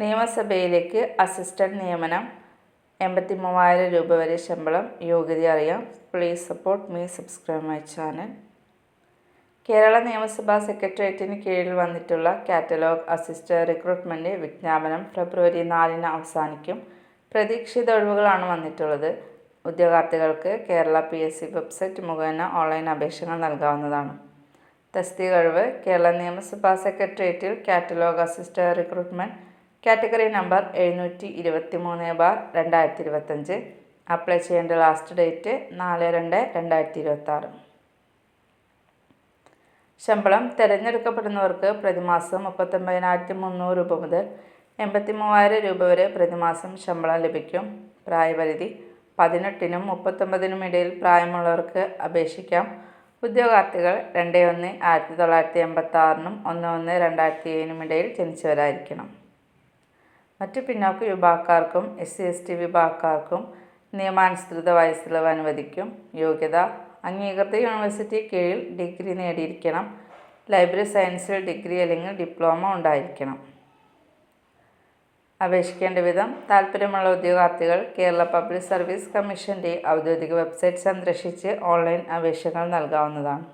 നിയമസഭയിലേക്ക് അസിസ്റ്റന്റ് നിയമനം എൺപത്തി മൂവായിരം രൂപ വരെ ശമ്പളം യോഗ്യത അറിയാം. Please support me subscribe my channel Kerala നിയമസഭാ സെക്രട്ടേറിയറ്റിന് കീഴിൽ വന്നിട്ടുള്ള കാറ്റലോഗ് അസിസ്റ്റന്റ് റിക്രൂട്ട്മെന്റ് വിജ്ഞാപനം ഫെബ്രുവരി നാലിന് അവസാനിക്കും. പ്രതീക്ഷിത ഒഴിവുകളാണ് വന്നിട്ടുള്ളത്. ഉദ്യോഗാർത്ഥികൾക്ക് Kerala P S C website മുഖേന ഓൺലൈൻ അപേക്ഷകൾ നൽകാവുന്നതാണ്. തസ്തിക കഴിവ് കേരള നിയമസഭാ സെക്രട്ടേറിയറ്റിൽ catalogue assistant recruitment category number എഴുന്നൂറ്റി ഇരുപത്തി മൂന്ന് ബാർ രണ്ടായിരത്തി ഇരുപത്തഞ്ച് അപ്ലൈ ചെയ്യേണ്ട ലാസ്റ്റ് ഡേറ്റ് നാല് രണ്ട് രണ്ടായിരത്തി ഇരുപത്താറ് ശമ്പളം തിരഞ്ഞെടുക്കപ്പെടുന്നവർക്ക് പ്രതിമാസം മുപ്പത്തൊമ്പതിനായിരത്തി മുന്നൂറ് രൂപ മുതൽ എൺപത്തി മൂവായിരം രൂപ വരെ പ്രതിമാസം ശമ്പളം ലഭിക്കും. പ്രായപരിധി പതിനെട്ടിനും മുപ്പത്തൊമ്പതിനും ഇടയിൽ പ്രായമുള്ളവർക്ക് അപേക്ഷിക്കാം. ഉദ്യോഗാർത്ഥികൾ രണ്ട് ഒന്ന് ആയിരത്തി തൊള്ളായിരത്തി എൺപത്തി ആറിനും ഒന്ന് ഒന്ന് രണ്ടായിരത്തി ഏഴിനും ഇടയിൽ ജനിച്ചവരായിരിക്കണം. മറ്റു പിന്നോക്ക വിഭാഗക്കാർക്കും എസ് സി എസ് ടി വിഭാഗക്കാർക്കും നിയമാനുസൃത വയസ്സിളവ് അനുവദിക്കും. യോഗ്യത അംഗീകൃത യൂണിവേഴ്സിറ്റി കീഴിൽ ഡിഗ്രി നേടിയിരിക്കണം. ലൈബ്രറി സയൻസിൽ ഡിഗ്രി അല്ലെങ്കിൽ ഡിപ്ലോമ ഉണ്ടായിരിക്കണം. അപേക്ഷിക്കേണ്ട വിധം താല്പര്യമുള്ള ഉദ്യോഗാർത്ഥികൾ കേരള പബ്ലിക് സർവീസ് കമ്മീഷന്റെ ഔദ്യോഗിക വെബ്സൈറ്റ് സന്ദർശിച്ച് ഓൺലൈൻ അപേക്ഷകൾ നൽകാവുന്നതാണ്.